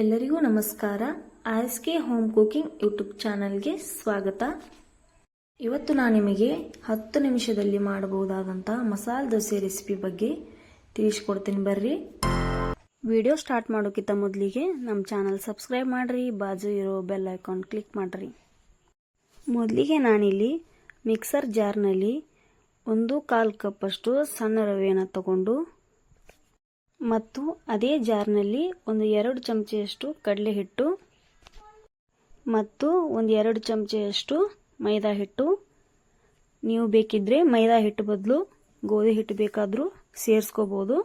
ಎಲ್ಲರಿಗೂ ನಮಸ್ಕಾರ. R K home cooking YouTube ಚಾನಲ್ಗೆ ಸ್ವಾಗತ. ಇವತ್ತು ನಾನು ನಿಮಗೆ ಹತ್ತು ನಿಮಿಷದಲ್ಲಿ ಮಾಡಬಹುದಾದಂಥ ಮಸಾಲೆ ದೋಸೆ ರೆಸಿಪಿ ಬಗ್ಗೆ ತಿಳಿಸ್ಕೊಡ್ತೀನಿ ಬರ್ರಿ. ವಿಡಿಯೋ ಸ್ಟಾರ್ಟ್ ಮಾಡೋಕ್ಕಿಂತ ಮೊದಲಿಗೆ ನಮ್ಮ ಚಾನಲ್ ಸಬ್ಸ್ಕ್ರೈಬ್ ಮಾಡಿರಿ, ಬಾಜು ಇರೋ ಬೆಲ್ ಐಕಾನ್ ಕ್ಲಿಕ್ ಮಾಡಿರಿ. ಮೊದಲಿಗೆ ನಾನಿಲ್ಲಿ ಮಿಕ್ಸರ್ ಜಾರ್ನಲ್ಲಿ ಒಂದು ಕಾಲು ಕಪ್ಪಷ್ಟು ಸಣ್ಣ ರವೆಯನ್ನು ತಗೊಂಡು ಮತ್ತು ಅದೇ ಜಾರ್ನಲ್ಲಿ ಒಂದು ಎರಡು ಚಮಚೆಯಷ್ಟು ಕಡಲೆ ಹಿಟ್ಟು ಮತ್ತು ಒಂದು ಎರಡು ಚಮಚೆಯಷ್ಟು ಮೈದಾ ಹಿಟ್ಟು ನೀವು ಬೇಕಿದ್ದರೆ ಮೈದಾ ಹಿಟ್ಟು ಬದಲು ಗೋಧಿ ಹಿಟ್ಟು ಬೇಕಾದರೂ ಸೇರಿಸ್ಕೋಬೋದು.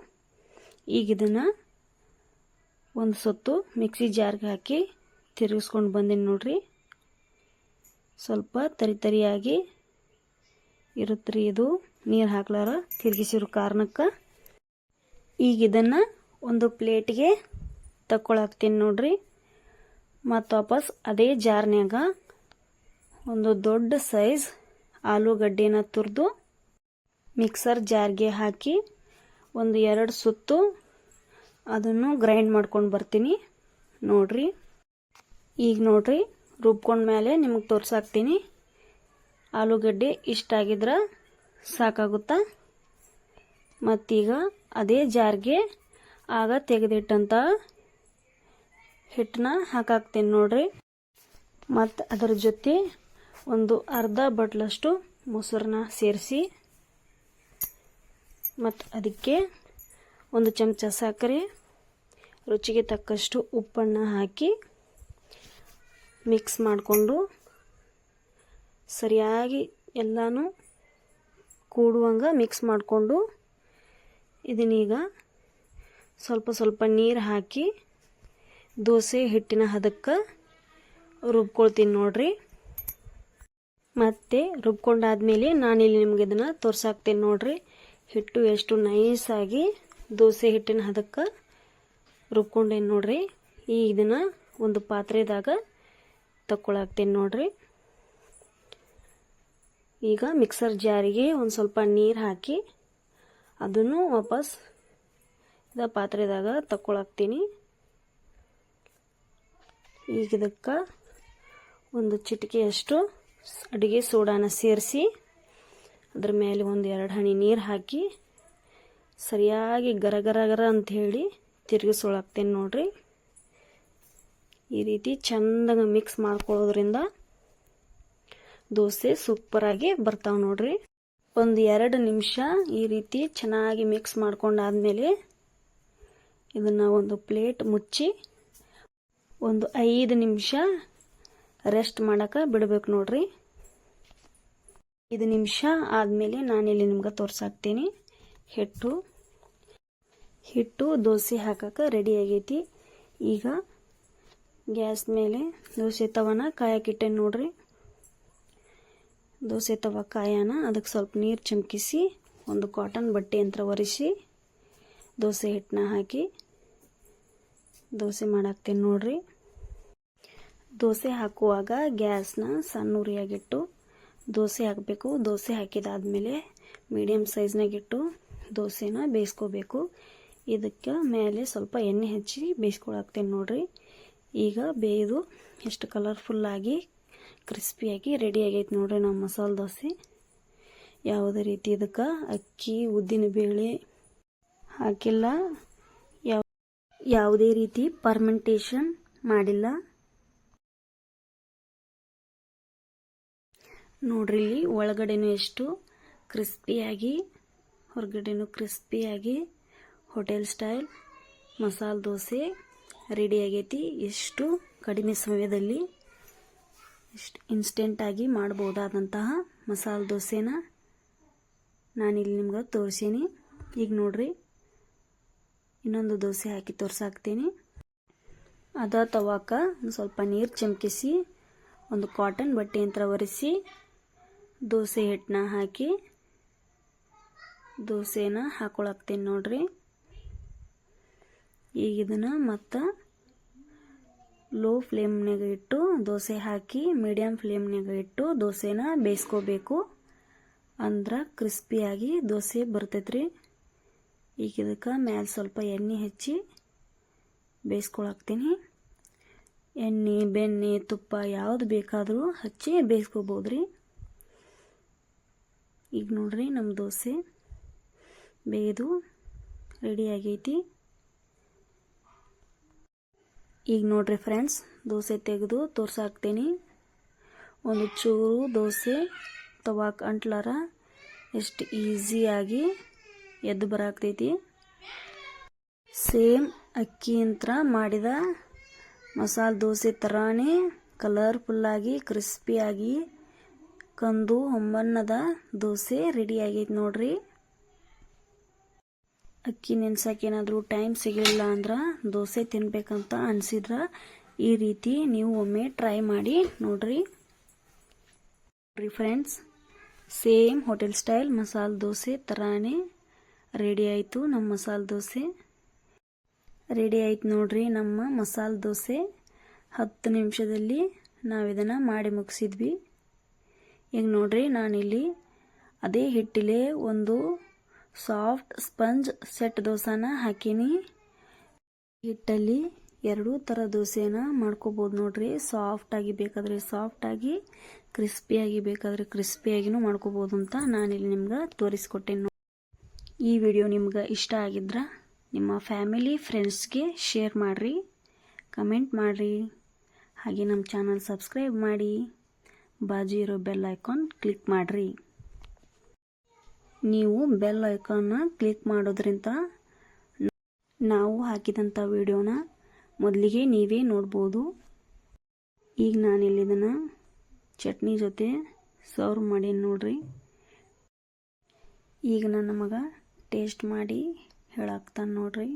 ಈಗ ಇದನ್ನು ಒಂದು ಸೊತ್ತು ಮಿಕ್ಸಿ ಜಾರ್ಗೆ ಹಾಕಿ ತಿರುಗಿಸ್ಕೊಂಡು ಬಂದೀನಿ ನೋಡ್ರಿ. ಸ್ವಲ್ಪ ತರಿ ತರಿಯಾಗಿ ಇರುತ್ತೆ ರೀ ಇದು. ನೀರು ಹಾಕ್ಲಾರ ತಿರುಗಿಸಿರೋ ಕಾರಣಕ್ಕೆ ಈಗ ಇದನ್ನು ಒಂದು ಪ್ಲೇಟ್ಗೆ ತಗೊಳಕ್ತೀನಿ ನೋಡ್ರಿ. ಮತ್ತು ವಾಪಸ್ ಅದೇ ಜಾರ್ನ್ಯಾಗ ಒಂದು ದೊಡ್ಡ ಸೈಜ್ ಆಲೂಗಡ್ಡೆನ ತುರಿದು ಮಿಕ್ಸರ್ ಜಾರ್ಗೆ ಹಾಕಿ ಒಂದು ಎರಡು ಸುತ್ತು ಅದನ್ನು ಗ್ರೈಂಡ್ ಮಾಡ್ಕೊಂಡು ಬರ್ತೀನಿ ನೋಡ್ರಿ. ಈಗ ನೋಡ್ರಿ, ರುಬ್ಕೊಂಡ ಮೇಲೆ ನಿಮಗೆ ತೋರ್ಸಾಕ್ತೀನಿ. ಆಲೂಗಡ್ಡೆ ಇಷ್ಟಾಗಿದ್ರೆ ಸಾಕಾಗುತ್ತಾ? ಮತ್ತೀಗ ಅದೇ ಜಾರ್ಗೆ ಆಗ ತೆಗೆದಿಟ್ಟಂಥ ಹಿಟ್ಟನ್ನ ಹಾಕಾಕ್ತೀನಿ ನೋಡ್ರಿ. ಮತ್ತು ಅದರ ಜೊತೆ ಒಂದು ಅರ್ಧ ಬಟ್ಲಷ್ಟು ಮೊಸರನ್ನ ಸೇರಿಸಿ, ಮತ್ತು ಅದಕ್ಕೆ ಒಂದು ಚಮಚ ಸಕ್ಕರೆ, ರುಚಿಗೆ ತಕ್ಕಷ್ಟು ಉಪ್ಪನ್ನ ಹಾಕಿ ಮಿಕ್ಸ್ ಮಾಡಿಕೊಂಡು ಸರಿಯಾಗಿ ಎಲ್ಲನೂ ಕೂಡುವಂಗೆ ಮಿಕ್ಸ್ ಮಾಡಿಕೊಂಡು ಇದನ್ನೀಗ ಸ್ವಲ್ಪ ಸ್ವಲ್ಪ ನೀರು ಹಾಕಿ ದೋಸೆ ಹಿಟ್ಟಿನ ಹದಕ್ಕೆ ರುಬ್ಕೊಳ್ತೀನಿ ನೋಡ್ರಿ. ಮತ್ತು ರುಬ್ಕೊಂಡಾದ್ಮೇಲೆ ನಾನಿಲ್ಲಿ ನಿಮ್ಗೆ ಇದನ್ನು ತೋರ್ಸಾಕ್ತೀನಿ ನೋಡ್ರಿ. ಹಿಟ್ಟು ಎಷ್ಟು ನೈಸಾಗಿ ದೋಸೆ ಹಿಟ್ಟಿನ ಹದಕ್ಕೆ ರುಬ್ಕೊಂಡೇನು ನೋಡ್ರಿ. ಈ ಇದನ್ನು ಒಂದು ಪಾತ್ರೆದಾಗ ತಕ್ಕೊಳಾಕ್ತೇನೆ ನೋಡ್ರಿ. ಈಗ ಮಿಕ್ಸರ್ ಜಾರಿಗೆ ಒಂದು ಸ್ವಲ್ಪ ನೀರು ಹಾಕಿ ಅದನ್ನು ವಾಪಸ್ ಇದ ಪಾತ್ರೆದಾಗ ತಕ್ಕೊಳಕ್ತೀನಿ. ಈಗ ಇದಕ್ಕೆ ಒಂದು ಚಿಟಿಕೆಯಷ್ಟು ಅಡುಗೆ ಸೋಡಾನ ಸೇರಿಸಿ ಅದ್ರ ಮೇಲೆ ಒಂದು ಎರಡು ಹನಿ ನೀರು ಹಾಕಿ ಸರಿಯಾಗಿ ಗರ ಗರ ಗರ ಅಂತ ಹೇಳಿ ತಿರುಗಿಸೋಳಾಕ್ತೇನೆ ನೋಡ್ರಿ. ಈ ರೀತಿ ಚೆಂದಾಗ ಮಿಕ್ಸ್ ಮಾಡ್ಕೊಳ್ಳೋದ್ರಿಂದ ದೋಸೆ ಸೂಪರಾಗಿ ಬರ್ತಾವೆ ನೋಡ್ರಿ. ಒಂದು ಎರಡು ನಿಮಿಷ ಈ ರೀತಿ ಚೆನ್ನಾಗಿ ಮಿಕ್ಸ್ ಮಾಡ್ಕೊಂಡಾದಮೇಲೆ ಇದನ್ನು ಒಂದು ಪ್ಲೇಟ್ ಮುಚ್ಚಿ ಒಂದು ಐದು ನಿಮಿಷ ರೆಸ್ಟ್ ಮಾಡೋಕೆ ಬಿಡಬೇಕು ನೋಡ್ರಿ. ಐದು ನಿಮಿಷ ಆದಮೇಲೆ ನಾನಿಲ್ಲಿ ನಿಮ್ಗೆ ತೋರ್ಸಾಕ್ತೀನಿ. ಹಿಟ್ಟು ಹಿಟ್ಟು ದೋಸೆ ಹಾಕಕ್ಕೆ ರೆಡಿ ಆಗೈತಿ. ಈಗ ಗ್ಯಾಸ್ ಮೇಲೆ ದೋಸೆ ತವನ ಕಾಯಕ್ಕಿಟ್ಟೆ ನೋಡ್ರಿ. ದೋಸೆ ತವ ಕಾಯನ ಅದಕ್ಕೆ ಸ್ವಲ್ಪ ನೀರು ಚಮಕಿಸಿ, ಒಂದು ಕಾಟನ್ ಬಟ್ಟೆ ಅಂತ ಒರೆಸಿ, ದೋಸೆ ಹಿಟ್ಟನ್ನ ಹಾಕಿ, ದೋಸೆ ಮಾಡಾಕ್ತೀನಿ ನೋಡ್ರಿ. ದೋಸೆ ಹಾಕುವಾಗ ಗ್ಯಾಸ್ನ ಸಣ್ಣ ಉರಿಯಾಗಿಟ್ಟು ದೋಸೆ ಹಾಕಬೇಕು. ದೋಸೆ ಹಾಕಿದಾದ್ಮೇಲೆ ಮೀಡಿಯಮ್ ಸೈಜ್ನಾಗಿಟ್ಟು ದೋಸೆನ ಬೇಯಿಸ್ಕೋಬೇಕು. ಇದಕ್ಕೆ ಮೇಲೆ ಸ್ವಲ್ಪ ಎಣ್ಣೆ ಹಚ್ಚಿ ಬೇಯಿಸ್ಕೊಳಾಕ್ತೇನೆ ನೋಡ್ರಿ. ಈಗ ಬೇಯ್ದು ಎಷ್ಟು ಕಲರ್ಫುಲ್ಲಾಗಿ ಕ್ರಿಸ್ಪಿಯಾಗಿ ರೆಡಿ ಆಗೈತೆ ನೋಡ್ರಿ ನಮ್ಮ ಮಸಾಲೆ ದೋಸೆ. ಯಾವುದೇ ರೀತಿ ಇದಕ್ಕೆ ಅಕ್ಕಿ, ಉದ್ದಿನ ಬೇಳೆ ಹಾಕಿಲ್ಲ. ಯಾವ, ಯಾವುದೇ ರೀತಿ ಪರ್ಮೆಂಟೇಷನ್ ಮಾಡಿಲ್ಲ. ನೋಡ್ರಿ ಇಲ್ಲಿ ಒಳಗಡೆನೂ ಎಷ್ಟು ಕ್ರಿಸ್ಪಿಯಾಗಿ, ಹೊರಗಡೆನೂ ಕ್ರಿಸ್ಪಿಯಾಗಿ, hotel style masala dosa ready ಆಗೈತಿ. ಎಷ್ಟು ಕಡಿಮೆ ಸಮಯದಲ್ಲಿ. ಇಷ್ಟು ಇನ್ಸ್ಟೆಂಟಾಗಿ ಮಾಡ್ಬೋದಾದಂತಹ ಮಸಾಲೆ ದೋಸೆನ ನಾನಿಲ್ಲಿ ನಿಮ್ಗೆ ತೋರಿಸೀನಿ. ಈಗ ನೋಡ್ರಿ, ಇನ್ನೊಂದು ದೋಸೆ ಹಾಕಿ ತೋರ್ಸಾಕ್ತೀನಿ. ಅದ ತವಾಕ ಸ್ವಲ್ಪ ನೀರು ಚಮಕಿಸಿ, ಒಂದು ಕಾಟನ್ ಬಟ್ಟೆ ಯಂತ್ರ ಒರೆಸಿ, ದೋಸೆ ಹಿಟ್ಟನ್ನ ಹಾಕಿ ದೋಸೆನ ಹಾಕೊಳಕ್ತೀನಿ ನೋಡ್ರಿ. ಈಗ ಇದನ್ನು ಮತ್ತು ಲೋ ಫ್ಲೇಮ್ನಾಗ ಇಟ್ಟು ದೋಸೆ ಹಾಕಿ ಮೀಡಿಯಮ್ ಫ್ಲೇಮ್ನಾಗ ಇಟ್ಟು ದೋಸೆನ ಬೇಯಿಸ್ಕೋಬೇಕು. ಅಂದ್ರೆ ಕ್ರಿಸ್ಪಿಯಾಗಿ ದೋಸೆ ಬರ್ತೈತ್ರಿ. ಈಗ ಇದಕ್ಕೆ ಮ್ಯಾಲೆ ಸ್ವಲ್ಪ ಎಣ್ಣೆ ಹಚ್ಚಿ ಬೇಯಿಸ್ಕೊಳಕ್ತೀನಿ. ಎಣ್ಣೆ, ಬೆಣ್ಣೆ, ತುಪ್ಪ ಯಾವುದು ಬೇಕಾದರೂ ಹಚ್ಚಿ ಬೇಯಿಸ್ಕೋಬೋದು ರೀ ಈಗ ನೋಡ್ರಿ ನಮ್ಮ ದೋಸೆ ಬೇಯ್ದು ರೆಡಿ ಆಗೈತಿ. ಈಗ ನೋಡ್ರಿ ಫ್ರೆಂಡ್ಸ್ ದೋಸೆ ತೆಗೆದು ತೋರ್ಸಾಕ್ತೀನಿ ಒಂದು ಚೂರು ದೋಸೆ, ತವಾಕ್ ಅಂಟ್ಲಾರ, ಎಷ್ಟು ಈಸಿಯಾಗಿ ಎದ್ದು ಬರಾಕ್ತೈತಿ. ಸೇಮ್ ಅಕ್ಕಿಯಂತ್ರ ಮಾಡಿದ ಮಸಾಲೆ ದೋಸೆ ಥರನೇ ಕಲರ್ಫುಲ್ಲಾಗಿ ಕ್ರಿಸ್ಪಿಯಾಗಿ ಕಂದು ಹೊಂಬಣ್ಣದ ದೋಸೆ ರೆಡಿ ಆಗೈತೆ ನೋಡ್ರಿ. ಅಕ್ಕಿ ನೆನ್ಸಕ್ಕೆ ಏನಾದರೂ ಟೈಮ್ ಸಿಗಲಿಲ್ಲ ಅಂದ್ರೆ ದೋಸೆ ತಿನ್ಬೇಕಂತ ಅನಿಸಿದ್ರೆ ಈ ರೀತಿ ನೀವು ಒಮ್ಮೆ ಟ್ರೈ ಮಾಡಿ ನೋಡ್ರಿ. ನೋಡ್ರಿ friends same hotel style masala dosa ಥರಾನೇ ರೆಡಿ ಆಯಿತು ನಮ್ಮ ಮಸಾಲೆ ದೋಸೆ. ರೆಡಿ ಆಯ್ತು ನೋಡ್ರಿ ನಮ್ಮ ಮಸಾಲೆ ದೋಸೆ. ಹತ್ತು ನಿಮಿಷದಲ್ಲಿ ನಾವು ಇದನ್ನು ಮಾಡಿ ಮುಗಿಸಿದ್ವಿ. ಈಗ ನೋಡ್ರಿ ನಾನಿಲ್ಲಿ ಅದೇ ಹಿಟ್ಟಿಲೆ ಒಂದು ಸಾಫ್ಟ್ ಸ್ಪಂಜ್ ಸೆಟ್ ದೋಸೆನ ಹಾಕೀನಿ. ಹಿಟ್ಟಲ್ಲಿ ಎರಡೂ ಥರ ದೋಸೆನ ಮಾಡ್ಕೋಬೋದು ನೋಡ್ರಿ. ಸಾಫ್ಟಾಗಿ ಬೇಕಾದರೆ ಸಾಫ್ಟಾಗಿ ಕ್ರಿಸ್ಪಿಯಾಗಿ ಬೇಕಾದರೆ ಕ್ರಿಸ್ಪಿಯಾಗಿನೂ ಮಾಡ್ಕೋಬೋದು ಅಂತ ನಾನಿಲ್ಲಿ ನಿಮ್ಗೆ ತೋರಿಸ್ಕೊಟ್ಟೇನು ಈ ವಿಡಿಯೋ ನಿಮ್ಗೆ ಇಷ್ಟ ಆಗಿದ್ರೆ ನಿಮ್ಮ ಫ್ಯಾಮಿಲಿ, ಫ್ರೆಂಡ್ಸ್ಗೆ ಶೇರ್ ಮಾಡಿರಿ. ಕಮೆಂಟ್ ಮಾಡಿರಿ. ಹಾಗೆ ನಮ್ಮ ಚಾನಲ್ ಸಬ್ಸ್ಕ್ರೈಬ್ ಮಾಡಿ. ಬಾಜು ಇರೋ ಬೆಲ್ ಐಕಾನ್ ಕ್ಲಿಕ್ ಮಾಡಿರಿ. ನೀವು ಬೆಲ್ ಐಕಾನ್ನ ಕ್ಲಿಕ್ ಮಾಡೋದ್ರಿಂದ ನಾವು ಹಾಕಿದಂಥ ವಿಡಿಯೋನ ಮೊದಲಿಗೆ ನೀವೇ ನೋಡ್ಬೋದು. ಈಗ ನಾನಿಲ್ಲಿ ಇದನ್ನು ಚಟ್ನಿ ಜೊತೆ ಸರ್ವ್ ಮಾಡಿ ನೋಡ್ರಿ. ಈಗ ನನ್ನ ಮಗ ಟೇಸ್ಟ್ ಮಾಡಿ ಹೇಳಾಕ್ತಾನೆ ನೋಡ್ರಿ.